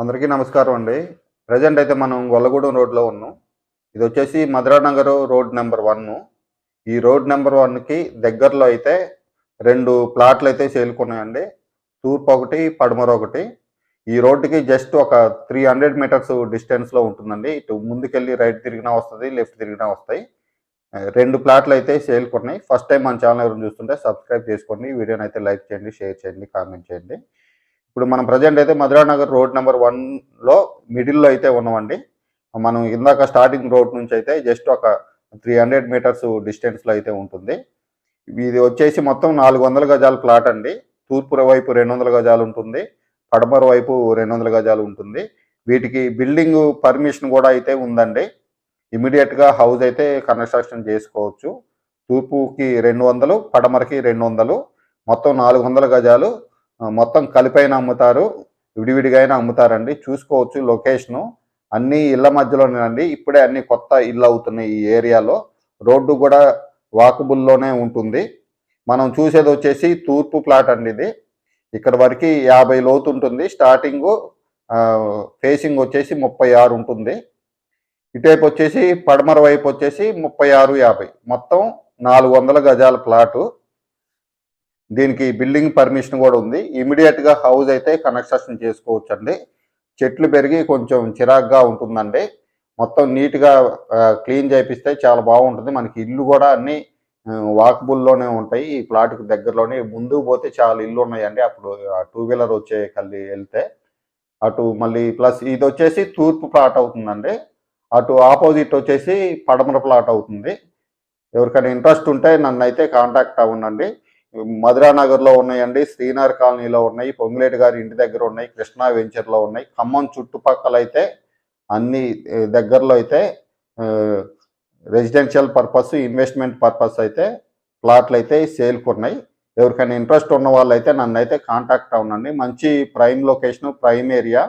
అందరికీ నమస్కారం అండి. ప్రజెంట్ అయితే మనం గొల్లగూడెం రోడ్లో ఉన్నాం. ఇది వచ్చేసి మధురానగర్ రోడ్ నెంబర్ వన్. ఈ రోడ్ నెంబర్ వన్కి దగ్గరలో అయితే రెండు ప్లాట్లు అయితే చేరుకున్నాయండి తూర్పు ఒకటి పడమర ఒకటి. ఈ రోడ్డుకి జస్ట్ ఒక త్రీ హండ్రెడ్ మీటర్స్ డిస్టెన్స్లో ఉంటుందండి. ఇటు ముందుకెళ్ళి రైట్ తిరిగినా వస్తుంది లెఫ్ట్ తిరిగినా వస్తాయి. రెండు ప్లాట్లు అయితే సేల్కున్నాయి. ఫస్ట్ టైం మన ఛానల్ ఎవరు చూస్తుంటే సబ్స్క్రైబ్ చేసుకోండి. వీడియోని అయితే లైక్ చేయండి షేర్ చేయండి కామెంట్ చేయండి. ఇప్పుడు మనం ప్రజెంట్ అయితే మధురా నగర్ రోడ్ నెంబర్ వన్లో మిడిల్లో అయితే ఉన్నామండి. మనం ఇందాక స్టార్టింగ్ రోడ్ నుంచి అయితే జస్ట్ ఒక త్రీ హండ్రెడ్ మీటర్స్ డిస్టెన్స్లో అయితే ఉంటుంది. ఇది వచ్చేసి మొత్తం నాలుగు వందల గజాల ప్లాట్ అండి. తూర్పు వైపు రెండు వందల గజాలు ఉంటుంది. పడమర వైపు రెండు వందల గజాలు ఉంటుంది. వీటికి బిల్డింగ్ పర్మిషన్ కూడా అయితే ఉందండి. ఇమీడియట్గా హౌస్ అయితే కన్స్ట్రక్షన్ చేసుకోవచ్చు. తూర్పుకి రెండు వందలు పడమరకి రెండు వందలు మొత్తం నాలుగు వందల గజాలు మొత్తం కలిపైన అమ్ముతారు. విడివిడిగా అయినా అమ్ముతారండి. చూసుకోవచ్చు లొకేషను. అన్ని ఇళ్ళ మధ్యలోనేనండి ఇప్పుడే అన్ని కొత్త ఇళ్ళు అవుతున్నాయి ఈ ఏరియాలో. రోడ్డు కూడా వాకబుల్లోనే ఉంటుంది. మనం చూసేది వచ్చేసి తూర్పు ప్లాట్ అండి ఇది. ఇక్కడ వరకు యాభై లోతు ఉంటుంది. స్టార్టింగ్ ఫేసింగ్ వచ్చేసి ముప్పై ఆరు ఉంటుంది. ఇటువైపు వచ్చేసి పడమర వైపు వచ్చేసి ముప్పై ఆరు యాభై. మొత్తం నాలుగు వందల గజాల ప్లాటు. దీనికి బిల్డింగ్ పర్మిషన్ కూడా ఉంది. ఇమీడియట్గా హౌస్ అయితే కన్స్ట్రక్షన్ చేసుకోవచ్చు అండి చెట్లు పెరిగి కొంచెం చిరాగ్గా ఉంటుందండి. మొత్తం నీట్గా క్లీన్ చేపిస్తే చాలా బాగుంటుంది. మనకి ఇల్లు కూడా అన్ని వాకబుల్లోనే ఉంటాయి. ఈ ప్లాట్కి దగ్గరలోనే ముందుకు పోతే చాలా ఇల్లు ఉన్నాయండి. అప్పుడు టూ వీలర్ వచ్చే కల్లి వెళ్తే అటు మళ్ళీ ప్లస్ ఇది వచ్చేసి తూర్పు ప్లాట్ అవుతుందండి. అటు ఆపోజిట్ వచ్చేసి పడమర ప్లాట్ అవుతుంది. ఎవరికైనా ఇంట్రెస్ట్ ఉంటే నన్ను అయితే కాంటాక్ట్ అవ్వండి మధురా నగర్లో ఉన్నాయండి శ్రీనగర్ కాలనీలో ఉన్నాయి పొంగులేటి గారి ఇంటి దగ్గర ఉన్నాయి కృష్ణా వెంచర్లో ఉన్నాయి. ఖమ్మం చుట్టుపక్కల అయితే అన్ని దగ్గరలో అయితే రెసిడెన్షియల్ పర్పస్ ఇన్వెస్ట్మెంట్ పర్పస్ అయితే ప్లాట్లు అయితే సేల్కి ఉన్నాయి. ఎవరికైనా ఇంట్రెస్ట్ ఉన్న వాళ్ళు అయితే నన్ను అయితే కాంటాక్ట్ అవునండి మంచి ప్రైమ్ లొకేషన్ ప్రైమ్ ఏరియా.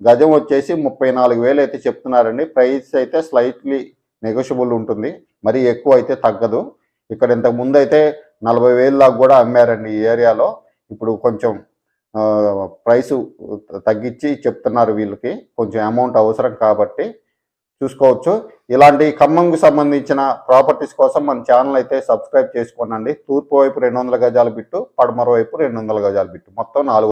గజం వచ్చేసి ముప్పై నాలుగు వేలు అయితే చెప్తున్నారండి. ప్రైస్ అయితే స్లైట్లీ నెగోషియబుల్ ఉంటుంది. మరి ఎక్కువ అయితే తగ్గదు. ఇక్కడ ఇంతకు ముందు అయితే నలభై వేలు దాకా కూడా అమ్మారండి ఈ ఏరియాలో. ఇప్పుడు కొంచెం ప్రైస్ తగ్గించి చెప్తున్నారు వీళ్ళకి. కొంచెం అమౌంట్ అవసరం కాబట్టి చూసుకోవచ్చు. ఇలాంటి ఖమ్మంకు సంబంధించిన ప్రాపర్టీస్ కోసం మన ఛానల్ అయితే సబ్స్క్రైబ్ చేసుకోనండి. తూర్పు వైపు రెండు వందల గజాల బిట్టు పడమర వైపు రెండు వందల గజాల బిట్టు. మొత్తం నాలుగు